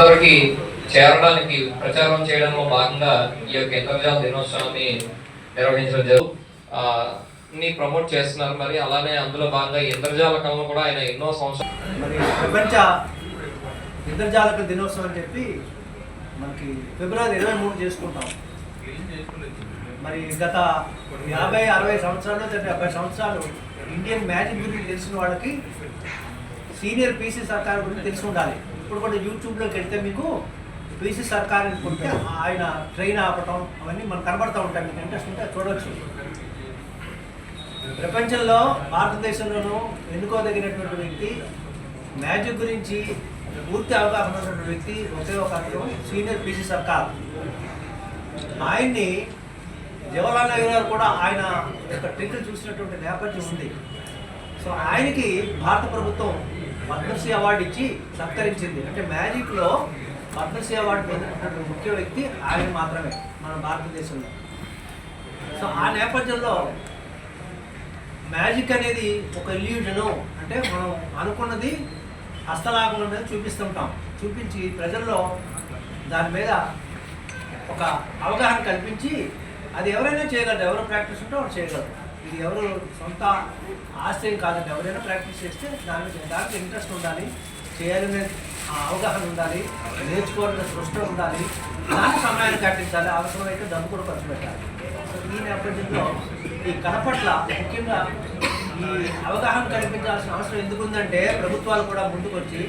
అందరికీ చేరడానికి ప్రచారం చేయడంలో భాగంగా ఈ యొక్క ఇంద్రజాల దినోత్సవాన్ని నిర్వహించడం జరుగుతుంది ప్రమోట్ చేస్తున్నారు. మరి అలానే అందులో భాగంగా ఇంద్రజాల కళను కూడా ఆయన ఎన్నో సంవత్సరాలు మరి ప్రపంచ ఇంద్రజాలక దినోత్సవం అని చెప్పి మనకి ఫిబ్రవరి ఇరవై మూడు చేసుకుంటాం. మరి గత యాభై అరవై సంవత్సరాలు డెబ్బై సంవత్సరాలు ఇండియన్ మ్యాజిక్ గురించి తెలిసిన వాళ్ళకి సీనియర్ పీసీ సర్కార్ గురించి తెలిసి ఉండాలి. ఇప్పుడు కూడా యూట్యూబ్లోకి వెళ్తే మీకు పీసీ సర్కార్ అని కొడితే ఆయన ట్రైన్ ఆపటం అవన్నీ మనకు కనబడుతూ ఉంటాయి. మీకు ఇంట్రెస్ట్ ఉంటే చూడవచ్చు ప్రపంచంలో భారతదేశంలోనూ ఎన్నుకోదగినటువంటి వ్యక్తి మ్యాజిక్ గురించి పూర్తి అవగాహన ఉన్నటువంటి వ్యక్తి ఒకే ఒక సీనియర్ పీసీ సర్కార్ ఆయన్ని జవహర్లాల్ నెహ్రూ గారు కూడా ఆయన యొక్క ట్రిక్ చూసినటువంటి నేపథ్యం ఉంది. సో ఆయనకి భారత ప్రభుత్వం పద్మశ్రీ అవార్డు ఇచ్చి సత్కరించింది. అంటే మ్యాజిక్లో పద్మశ్రీ అవార్డు పొందినటువంటి ముఖ్య వ్యక్తి ఆయన మాత్రమే మన భారతదేశంలో. సో ఆ నేపథ్యంలో మ్యాజిక్ అనేది ఒక ఇల్యూజను అంటే మనం అనుకున్నది హస్తలాభం మీద చూపిస్తుంటాం. చూపించి ప్రజల్లో దాని మీద ఒక అవగాహన కల్పించి అది ఎవరైనా చేయగలరు. ఎవరు ప్రాక్టీస్ ఉంటే వాళ్ళు చేయగలరు. ఇది ఎవరు సొంత ఆశయం కాదు ఎవరైనా ప్రాక్టీస్ చేస్తే దానికి దానికి ఇంట్రెస్ట్ ఉండాలి చేయాలనే ఆ అవగాహన ఉండాలి నేర్చుకోవాలనే సృష్టి ఉండాలి దానికి సమయాన్ని కట్టించాలి అవసరమైతే డబ్బు కూడా ఖర్చు పెట్టాలి. సో ఈ నేపథ్యంలో ఈ కడపట్ల ముఖ్యంగా ఈ అవగాహన కల్పించాల్సిన అవసరం ఎందుకు ఉందంటే ప్రభుత్వాలు కూడా ముందుకొచ్చి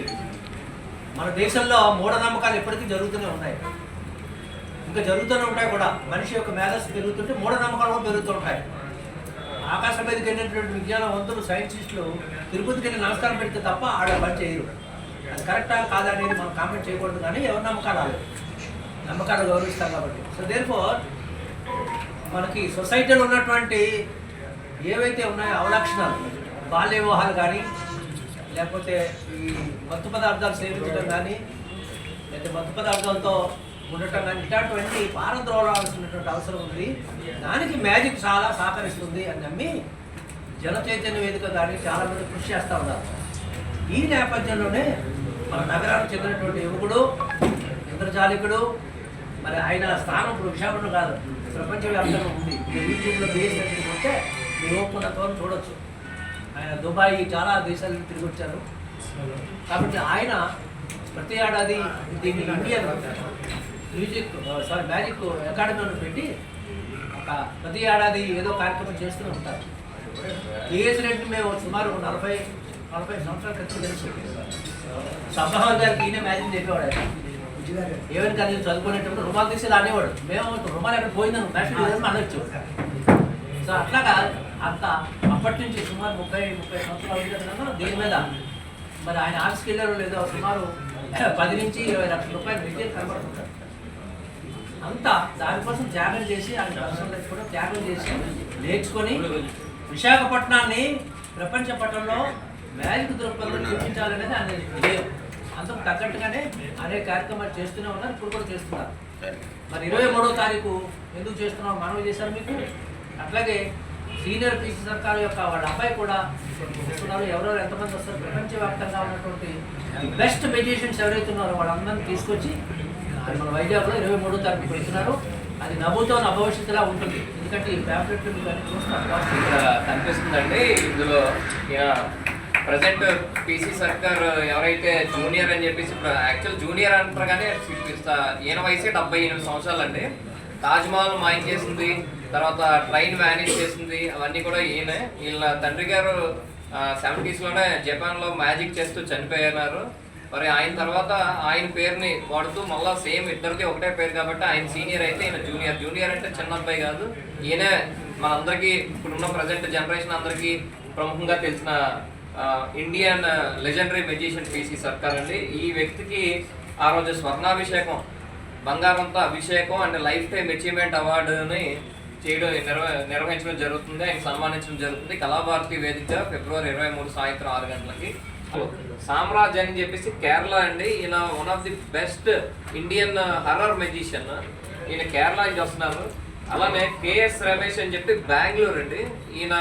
మన దేశంలో మూఢనమ్మకాలు ఎప్పటికీ జరుగుతూనే ఉన్నాయి. ఇంకా జరుగుతూనే ఉంటాయి కూడా. మనిషి యొక్క మేధస్సు పెరుగుతుంటే మూఢనమ్మకాలు కూడా పెరుగుతూ ఉంటాయి. ఆకాశం మీదకి వెళ్ళినటువంటి విజ్ఞానవంతులు సైంటిస్టులు తిరుపతికి వెళ్ళి నమస్కారం పెడితే తప్ప ఆడ పని చేయరు. అది కరెక్టా కాదా అనేది మనం కామెంట్ చేయకూడదు కానీ ఎవరి నమ్మకాలు నమ్మకాలు గౌరవిస్తాం కాబట్టి. సో దేర్ఫోర్ మనకి సొసైటీలో ఉన్నటువంటి ఏవైతే ఉన్నాయో అవలక్షణాలు బాల్య వివాహాలు కానీ లేకపోతే ఈ మత్తు పదార్థాలు సేవించడం కానీ లేకపోతే మత్తు పదార్థాలతో ఉండటం కానీ ఇట్లాంటివన్నీ పారద్రోలాల్సినటువంటి అవసరం ఉంది. దానికి మ్యాజిక్ చాలా సహకరిస్తుంది అని నమ్మి జన చైతన్య వేదిక దానికి చాలామంది కృషి చేస్తూ ఉన్నారు. ఈ నేపథ్యంలోనే మన నగరానికి చెందినటువంటి యువకుడు ఇంద్రజాలికుడు మరి ఆయన స్థానం ఇప్పుడు విశాఖపట్నం కాదు ప్రపంచవ్యాప్తంగా ఉంది. యూట్యూబ్లో బిఎస్ఎన్ ఉంటే మీరు చూడొచ్చు. ఆయన దుబాయ్ చాలా దేశాలకు తిరిగి వచ్చారు. కాబట్టి ఆయన ప్రతి ఏడాది దీన్ని ఇండియన్ మ్యూజిక్ సారీ మ్యాజిక్ అకాడమీలో పెట్టి ఒక ప్రతి ఏడాది ఏదో కార్యక్రమం చేస్తూనే ఉంటారు. ఏజ్ రేట్ మేము సుమారు నలభై నలభై సంవత్సరాల క్రితం తెలుసు సబ్హల్ గారికి ఈయన మ్యాజిక్ చెప్పేవాడు ఏమైనా కానీ చదువుకునేటప్పుడు రుమాలు తీసి అనేవాడు. మేము రుమాలు ఎక్కడ పోయిందని ఫ్యాషన్ డిజైన్ అనొచ్చు. సో అట్లాగా అంత అప్పటి నుంచి సుమారు ముప్పై ముప్పై సంవత్సరాలు దీని మీద. మరి ఆయన ఆఫీస్కి వెళ్ళారో లేదో సుమారు పది నుంచి ఇరవై లక్షల రూపాయలు విద్య కనబడుతుంటారు. అంతా దానికోసం త్యాగం చేసి ఆయన పర్సనల్ కూడా త్యాగం చేసి నేర్చుకొని విశాఖపట్నాన్ని ప్రపంచ పటంలో మ్యాజిక్ దృక్పథం చూపించాలనేది ఆయన విజయం. అంతకు తగ్గట్టుగానే అనేక కార్యక్రమాలు చేస్తూనే ఉన్నారు ఇప్పుడు కూడా చేస్తున్నారు. మరి ఇరవై మూడో తారీఖు ఎందుకు చేస్తున్నాం మనవి చేశారు మీకు? అట్లాగే సీనియర్ పీసీ సర్కార్ యొక్క వాళ్ళ అబ్బాయి కూడా వస్తున్నారు. ఎవరెవరు ఎంతమంది వస్తారు? ప్రపంచవ్యాప్తంగా ఉన్నటువంటి బెస్ట్ మెజిషియన్స్ ఎవరైతే ఉన్నారో వాళ్ళందరినీ తీసుకొచ్చి అది మన వైజాగ్లో ఇరవై మూడో తారీఖు పెడుతున్నారు అది నవ్వుతో నా ఉంటుంది. ఎందుకంటే ఈ ప్యాంప్లెట్ మీకు ఇక్కడ కనిపిస్తుందండి. ఇందులో ప్రజెంట్ పీసీ సర్కార్ ఎవరైతే జూనియర్ అని చెప్పేసి యాక్చువల్ జూనియర్ అంటారు కానీ ఈయన వయసే డెబ్బై ఎనిమిది సంవత్సరాలు అండి తాజ్మహల్ మాయం చేసింది. తర్వాత ట్రైన్ మేనేజ్ చేసింది. అవన్నీ కూడా ఈయనే. వీళ్ళ తండ్రి గారు సెవెంటీస్లోనే జపాన్లో మ్యాజిక్ చేస్తూ చనిపోయినారు. మరి ఆయన తర్వాత ఆయన పేరుని వాడుతూ మళ్ళా సేమ్ ఇద్దరికి ఒకటే పేరు కాబట్టి ఆయన సీనియర్ అయితే ఈయన జూనియర్. జూనియర్ అంటే చిన్న అబ్బాయి కాదు. ఈయన మనందరికీ ఇప్పుడున్న ప్రజెంట్ జనరేషన్ అందరికీ ప్రముఖంగా తెలిసిన ఇండియన్ లెజెండరీ మెజిషియన్ పీసీ సర్కార్ అండి. ఈ వ్యక్తికి ఆ రోజు స్వర్ణాభిషేకం బంగారంతో అభిషేకం అండ్ లైఫ్ టైం అచీవ్మెంట్ అవార్డుని చేయడం నిర్వ నిర్వహించడం జరుగుతుంది. ఆయన సన్మానించడం జరుగుతుంది. కళాభారతి వేదిక ఫిబ్రవరి ఇరవై మూడు సాయంత్రం ఆరు గంటలకి. సామ్రాజ్ అని చెప్పేసి కేరళ అండి. ఈయన one of the best Indian horror magician ఈయన కేరళ నుంచి వస్తున్నారు. అలానే కేఎస్ రమేష్ అని చెప్పి బెంగళూరు అండి. ఈయన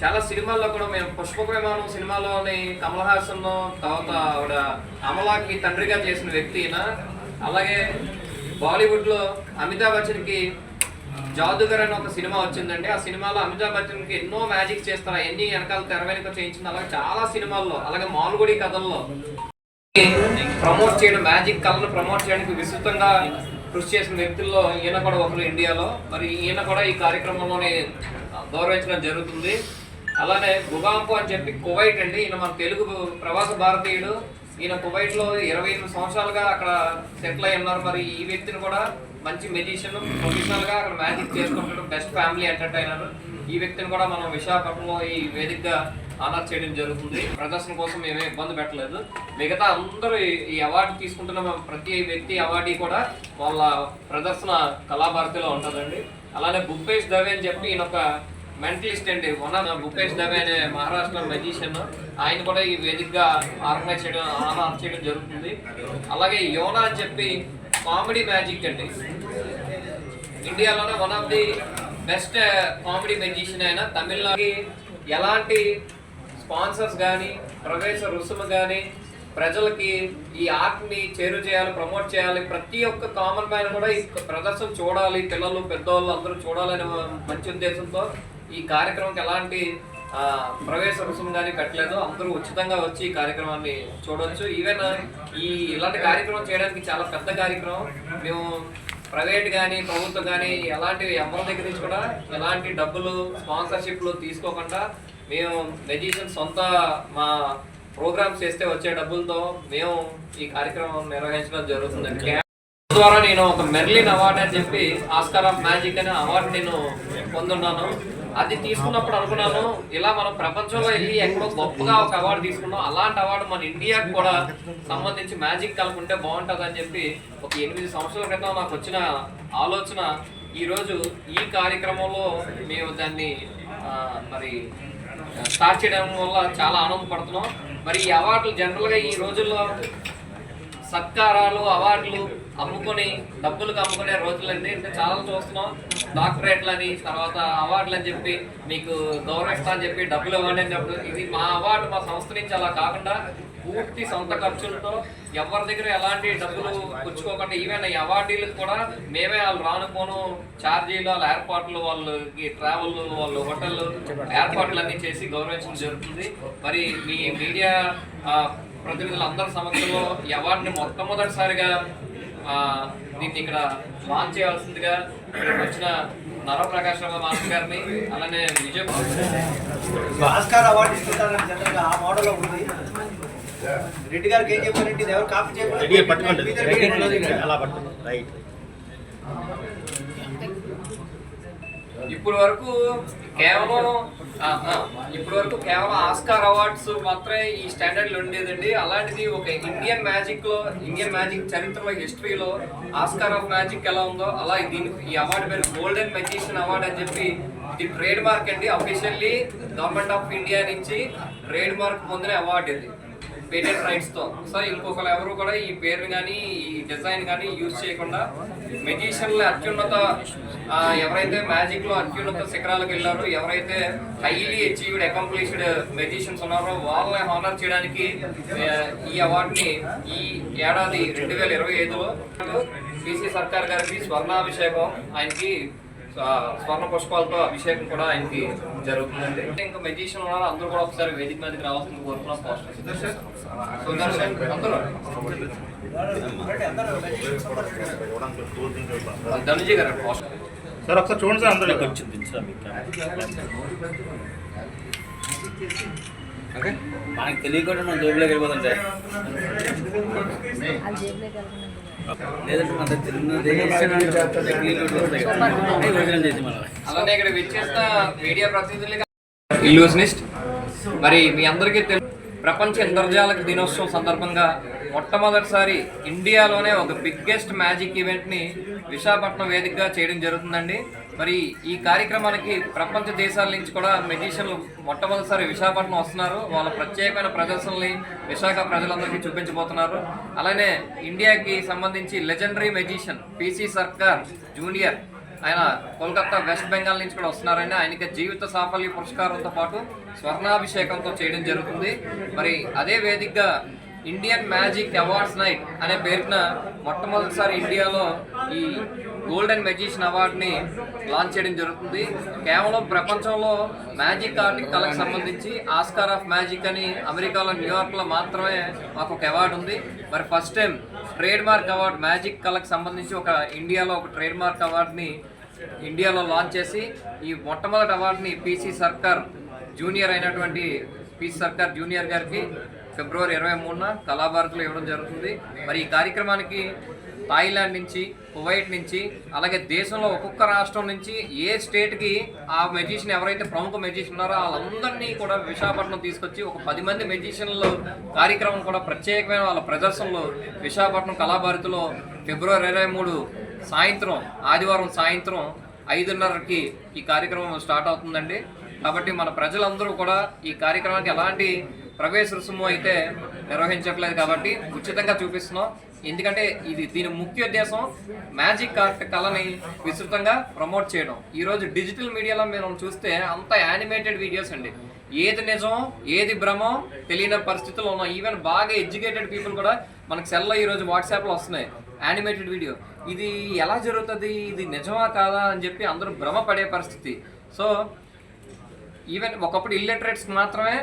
చాలా సినిమాల్లో కూడా మేము పుష్పక విమానం సినిమాలోని కమల్ హాసన్ తర్వాత ఆవిడ అమలాకి తండ్రిగా చేసిన వ్యక్తి ఈయన. అలాగే బాలీవుడ్లో అమితాబ్ బచ్చన్కి జాదుగర్ అని ఒక సినిమా వచ్చిందండి. ఆ సినిమాలో అమితాబ్ బచ్చన్కి ఎన్నో మ్యాజిక్ చేస్తారు. ఎన్ని వెనకాల తెర వెనుక చేయించింది. అలాగే చాలా సినిమాల్లో అలాగే మాల్గుడి కథల్లో ప్రమోట్ చేయడం మ్యాజిక్ కళను ప్రమోట్ చేయడానికి విస్తృతంగా కృషి చేసిన వ్యక్తుల్లో ఈయన కూడా ఒకరు ఇండియాలో. మరి ఈయన కూడా ఈ కార్యక్రమంలోనే గౌరవించడం జరుగుతుంది. అలానే గుగాంపు అని చెప్పి కువైట్ అండి. ఈయన మన తెలుగు ప్రవాస భారతీయుడు. ఈయన కువైట్లో ఇరవై ఎనిమిది సంవత్సరాలుగా అక్కడ సెటిల్ అయి ఉన్నారు. మరి ఈ వ్యక్తిని కూడా మంచి మెజిషియన్ ప్రొఫెషనల్గా అక్కడ మ్యాజిక్ చేసుకుంటాడు బెస్ట్ ఫ్యామిలీ ఎంటర్టైనర్ ఈ వ్యక్తిని కూడా మనం విశాఖపట్నంలో ఈ వేదికగా ఆనర్ చేయడం జరుగుతుంది. ప్రదర్శన కోసం ఏమీ ఇబ్బంది పెట్టలేదు. మిగతా అందరూ ఈ- ఈ అవార్డు తీసుకుంటున్న ప్రతి వ్యక్తి అవార్డీ కూడా వాళ్ళ ప్రదర్శన కళాభారతిలో ఉంటుందండి. అలానే భూపేష్ దవే అని చెప్పి ఈయన ఒక మెంటలిస్ట్ అండి మొన్న భూపేష్ దవే అనే మహారాష్ట్ర మెజిషియన్ ఆయన కూడా ఈ వేదికగా ఆర్గనైజ్ చేయడం ఆనర్ చేయడం జరుగుతుంది. అలాగే యోనా అని చెప్పి కామెడీ మ్యాజిక్ అండి. ఇండియాలోనే one of the best comedy magician అయిన తమిళనాడుకి ఎలాంటి స్పాన్సర్స్ కానీ ప్రవేశ రుసుము కానీ ప్రజలకి ఈ ఆర్ట్ని చేరు చేయాలి ప్రమోట్ చేయాలి ప్రతి ఒక్క కామన్ మ్యాన్ కూడా ఈ ప్రదర్శన చూడాలి పిల్లలు పెద్దవాళ్ళు అందరూ చూడాలనే మంచి ఉద్దేశంతో ఈ కార్యక్రమంకి ఎలాంటి ప్రవేశ రుసుము కానీ పెట్టలేదు అందరూ ఉచితంగా వచ్చి ఈ కార్యక్రమాన్ని చూడొచ్చు. ఈవెన్ ఈ ఇలాంటి కార్యక్రమం చేయడానికి చాలా పెద్ద కార్యక్రమం. మేము ప్రైవేట్ కానీ ప్రభుత్వం కానీ ఎలాంటి ఎవరి దగ్గర నుంచి కూడా ఎలాంటి డబ్బులు స్పాన్సర్షిప్లు తీసుకోకుండా మేము మెజిషియన్ సొంత మా ప్రోగ్రామ్స్ చేస్తే వచ్చే డబ్బులతో మేము ఈ కార్యక్రమం నిర్వహించడం జరుగుతుందండి. ద్వారా నేను ఒక మెర్లిన్ అవార్డు అని చెప్పి ఆస్కార్ ఆఫ్ మ్యాజిక్ అనే అవార్డు నేను పొందున్నాను. అది తీసుకున్నప్పుడు అనుకున్నాను ఇలా మనం ప్రపంచంలో వెళ్ళి ఎక్కడో గొప్పగా ఒక అవార్డు తీసుకున్నాం అలాంటి అవార్డు మన ఇండియాకి కూడా సంబంధించి మ్యాజిక్ కలుపుకుంటే బాగుంటుంది అని చెప్పి ఒక ఎనిమిది సంవత్సరాల క్రితం నాకు వచ్చిన ఆలోచన. ఈరోజు ఈ కార్యక్రమంలో మేము దాన్ని మరి స్టార్ట్ చేయడం వల్ల చాలా ఆనందపడుతున్నాం. మరి ఈ అవార్డులు జనరల్గా ఈ రోజుల్లో సత్కారాలు అవార్డులు అమ్ముకొని డబ్బులకు అమ్ముకునే రోజులండి. అంటే చాలా చూస్తున్నాం. డాక్టరేట్లని తర్వాత అవార్డులు అని చెప్పి మీకు గౌరవిస్తా అని చెప్పి డబ్బులు ఇవ్వండి అని చెప్పి. ఇది మా అవార్డు మా సంస్థ నుంచి అలా కాకుండా పూర్తి సొంత ఖర్చులతో ఎవరి దగ్గర ఎలాంటి డబ్బులు పుచ్చుకోకుండా ఈవెన్ ఈ అవార్డీలకు కూడా మేమే వాళ్ళు రానుకోను. ఛార్జీలు వాళ్ళ ఏర్పాట్లు వాళ్ళకి ట్రావెల్ వాళ్ళు హోటల్ ఏర్పాట్లు అన్నీ చేసి గౌరవించడం జరుగుతుంది. మరి మీ మీడియా ప్రతినిధులందరి సమక్షంలో ఈ అవార్డుని మొట్టమొదటిసారిగా ఆ, దీన్ని ఇక్కడ లాంచ్ చేయాల్సిందిగా వచ్చిన నరప్రకాశ్ రావు మాస్టర్ గారిని అలానే విజయ్ ఆస్కార్ అవార్డు ఇస్తుంటారని జనరల్గా ఆ మోడల్ ఉంది. రెడ్డి గారికి ఏం చెప్పారంటే ఇది ఎవరు కాపీ చేయకుండా అలా పట్టుకోండి. రైట్ ఇప్పుడు వరకు కేవలం ఇప్పటి వరకు కేవలం ఆస్కార్ అవార్డ్స్ మాత్రమే ఈ స్టాండర్డ్ ఉండేదండి. అలాంటిది ఒక ఇండియన్ మ్యాజిక్లో ఇండియన్ మ్యాజిక్ చరిత్రలో హిస్టరీలో ఆస్కార్ ఆఫ్ మ్యాజిక్ ఎలా ఉందో అలా దీని ఈ అవార్డు పేరు గోల్డెన్ మెజిషియన్ అవార్డ్ అని చెప్పి ఇది ట్రేడ్ మార్క్ అండి. అఫీషియల్లీ గవర్నమెంట్ ఆఫ్ ఇండియా నుంచి ట్రేడ్ మార్క్ పొందిన అవార్డు ఇది. పేటెంట్ రైట్స్తో. సో ఇంకొకరు ఎవరు కూడా ఈ పేరు కానీ ఈ డిజైన్ కానీ యూజ్ చేయకుండా మెజిషియన్ల అత్యున్నత ఎవరైతే మ్యాజిక్లో అత్యున్నత శిఖరాలకు వెళ్ళారో ఎవరైతే హైలీ అచీవ్డ్ అకంప్లిష్డ్ మెజిషియన్స్ ఉన్నారో వాళ్ళని హానర్ చేయడానికి ఈ అవార్డుని ఈ ఏడాది రెండు వేల ఇరవై ఐదులో బీసీ సర్కార్ గారికి స్వర్ణాభిషేకం. ఆయనకి స్వర్ణ పుష్పాలతో అభిషేకం కూడా ఆయనకి జరుగుతుందండి. ఇంకా మెజిషియన్ ఉన్నారు అందరూ కూడా ఒకసారి వేదిక మీదకి రావాల్సింది కోరుకున్నాం పోస్టర్ సుదర్శన్? అందరూ? ధనుజీ గారు పోస్టర్ సార్ ఒకసారి చూడండి సార్ అందరూ ఇక్కడ వచ్చింది. సార్ మీకు మనకి తెలియకుండా మన జేబులోకి వెళ్ళిపోతాం సార్. అది జేబులోకి వెళ్తున్నాను లేదంటే మన అలానే ఇక్కడ మీడియా ప్రతినిధులుగా ఇల్యూషనిస్ట్ మరి మీ అందరికీ తెలుసు ప్రపంచ ఇంద్రజాలక దినోత్సవం సందర్భంగా మొట్టమొదటిసారి ఇండియాలోనే ఒక బిగ్గెస్ట్ మ్యాజిక్ ఈవెంట్ని విశాఖపట్నం వేదికగా చేయడం జరుగుతుందండి. మరి ఈ కార్యక్రమానికి ప్రపంచ దేశాల నుంచి కూడా మెజిషియన్లు మొట్టమొదటిసారి విశాఖపట్నం వస్తున్నారు. వాళ్ళ ప్రత్యేకమైన ప్రదర్శనల్ని విశాఖ ప్రజలందరికీ చూపించబోతున్నారు. అలానే ఇండియాకి సంబంధించి legendary magician PC Sarkar junior ఆయన కోల్కతా వెస్ట్ బెంగాల్ నుంచి కూడా వస్తున్నారని ఆయనకి జీవిత సాఫల్య పురస్కారంతో పాటు స్వర్ణాభిషేకంతో చేయడం జరుగుతుంది. మరి అదే వేదికగా ఇండియన్ మ్యాజిక్ అవార్డ్స్ నైట్ అనే పేరున మొట్టమొదటిసారి ఇండియాలో ఈ గోల్డెన్ మెజిషియన్ అవార్డుని లాంచ్ చేయడం జరుగుతుంది. కేవలం ప్రపంచంలో మ్యాజిక్ ఆర్ట్ కళకు సంబంధించి ఆస్కార్ ఆఫ్ మ్యాజిక్ అని అమెరికాలో న్యూయార్క్లో మాత్రమే మాకు ఒక అవార్డు ఉంది. మరి first time trade mark award magic కళకు సంబంధించి ఒక ఇండియాలో ఒక ట్రేడ్ మార్క్ అవార్డుని ఇండియాలో లాంచ్ చేసి ఈ మొట్టమొదటి అవార్డుని పీసీ సర్కార్ జూనియర్ అయినటువంటి పీసీ సర్కార్ జూనియర్ గారికి ఫిబ్రవరి ఇరవై మూడున కళాభారతిలో ఇవ్వడం జరుగుతుంది. మరి ఈ కార్యక్రమానికి థాయిలాండ్ నుంచి కువైట్ నుంచి అలాగే దేశంలో ఒక్కొక్క రాష్ట్రం నుంచి ఏ స్టేట్కి ఆ మెజిషియన్ ఎవరైతే ప్రముఖ మెజిషియన్ ఉన్నారో వాళ్ళందరినీ కూడా విశాఖపట్నం తీసుకొచ్చి ఒక పది మంది మెజిషియన్లు కార్యక్రమం కూడా ప్రత్యేకమైన వాళ్ళ ప్రదర్శనలు విశాఖపట్నం కళాభారతిలో ఫిబ్రవరి ఇరవై మూడు సాయంత్రం ఆదివారం సాయంత్రం ఐదున్నరకి ఈ కార్యక్రమం స్టార్ట్ అవుతుందండి. కాబట్టి మన ప్రజలందరూ కూడా ఈ కార్యక్రమానికి ఎలాంటి ప్రవేశ రుసుము అయితే నిర్వహించట్లేదు కాబట్టి ఉచితంగా చూపిస్తున్నాం. ఎందుకంటే ఇది దీని ముఖ్య ఉద్దేశం మ్యాజిక్ ఆర్ట్ కళని విస్తృతంగా ప్రమోట్ చేయడం. ఈరోజు డిజిటల్ మీడియాలో మనం చూస్తే అంత యానిమేటెడ్ వీడియోస్ అండి. ఏది నిజం ఏది భ్రమం తెలియని పరిస్థితుల్లో ఉన్నాం. ఈవెన్ బాగా ఎడ్యుకేటెడ్ పీపుల్ కూడా మనకు సెల్లో ఈరోజు వాట్సాప్లో వస్తున్నాయి యానిమేటెడ్ వీడియో. ఇది ఎలా జరుగుతుంది? ఇది నిజమా కాదా అని చెప్పి అందరూ భ్రమపడే పరిస్థితి. సో ఈవెన్ ఒకప్పుడు ఇల్లిటరేట్స్ మాత్రమే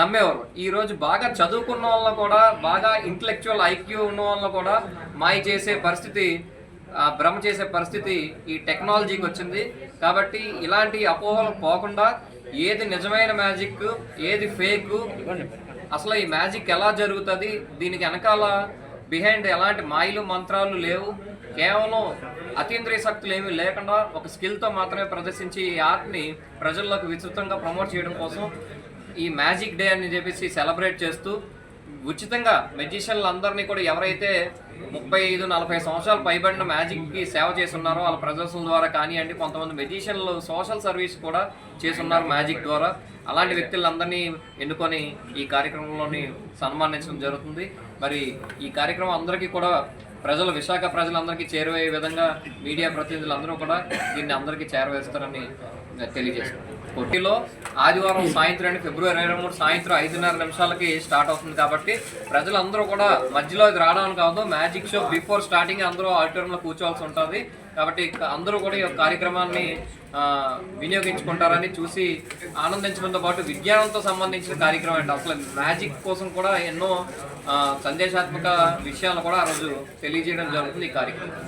నమ్మేవారు. ఈ రోజు బాగా చదువుకున్న వాళ్ళని కూడా బాగా ఇంటలెక్చువల్ ఐక్యూ ఉన్న వాళ్ళని కూడా మాయ చేసే పరిస్థితి భ్రమ చేసే పరిస్థితి ఈ టెక్నాలజీకి వచ్చింది. కాబట్టి ఇలాంటి అపోహలు పోకుండా ఏది నిజమైన మ్యాజిక్ ఏది ఫేక్ అసలు ఈ మ్యాజిక్ ఎలా జరుగుతుంది దీనికి వెనకాల బిహైండ్ ఎలాంటి మాయలు మంత్రాలు లేవు. కేవలం అతీంద్రియ శక్తులు ఏమీ లేకుండా ఒక స్కిల్తో మాత్రమే ప్రదర్శించి ఈ ఆర్ట్ని ప్రజల్లోకి విస్తృతంగా ప్రమోట్ చేయడం కోసం ఈ మ్యాజిక్ డే అని చెప్పేసి సెలబ్రేట్ చేస్తూ ఉచితంగా మెజిషియన్లు అందరినీ కూడా ఎవరైతే ముప్పై ఐదు నలభై సంవత్సరాలు పైబడిన మ్యాజిక్కి సేవ చేస్తున్నారో వాళ్ళ ప్రదర్శనల ద్వారా కానివ్వండి కొంతమంది మెజిషియన్లు సోషల్ సర్వీస్ కూడా చేస్తున్నారు మ్యాజిక్ ద్వారా. అలాంటి వ్యక్తులందరినీ ఎన్నుకొని ఈ కార్యక్రమంలోని సన్మానించడం జరుగుతుంది. మరి ఈ కార్యక్రమం అందరికీ కూడా ప్రజలు విశాఖ ప్రజలందరికీ చేరువయ్యే విధంగా మీడియా ప్రతినిధులు అందరూ కూడా దీన్ని అందరికీ చేరవేస్తారని తెలియజేస్తున్నాం. కొట్టిలో ఆదివారం సాయంత్రం అండి ఫిబ్రవరి ఇరవై మూడు సాయంత్రం ఐదున్నర నిమిషాలకి స్టార్ట్ అవుతుంది కాబట్టి ప్రజలందరూ కూడా మధ్యలో ఇది రావడం కాదు మ్యాజిక్ షో బిఫోర్ స్టార్టింగ్ అందరూ ఆడిటోరియంలో కూర్చోవాల్సి ఉంటుంది. కాబట్టి అందరూ కూడా ఈ కార్యక్రమాన్ని వినియోగించుకుంటారని చూసి ఆనందించడంతో పాటు విజ్ఞానంతో సంబంధించిన కార్యక్రమం అండి. అసలు మ్యాజిక్ కోసం కూడా ఎన్నో సందేశాత్మక విషయాలు కూడా ఆ రోజు తెలియజేయడం జరుగుతుంది ఈ కార్యక్రమం.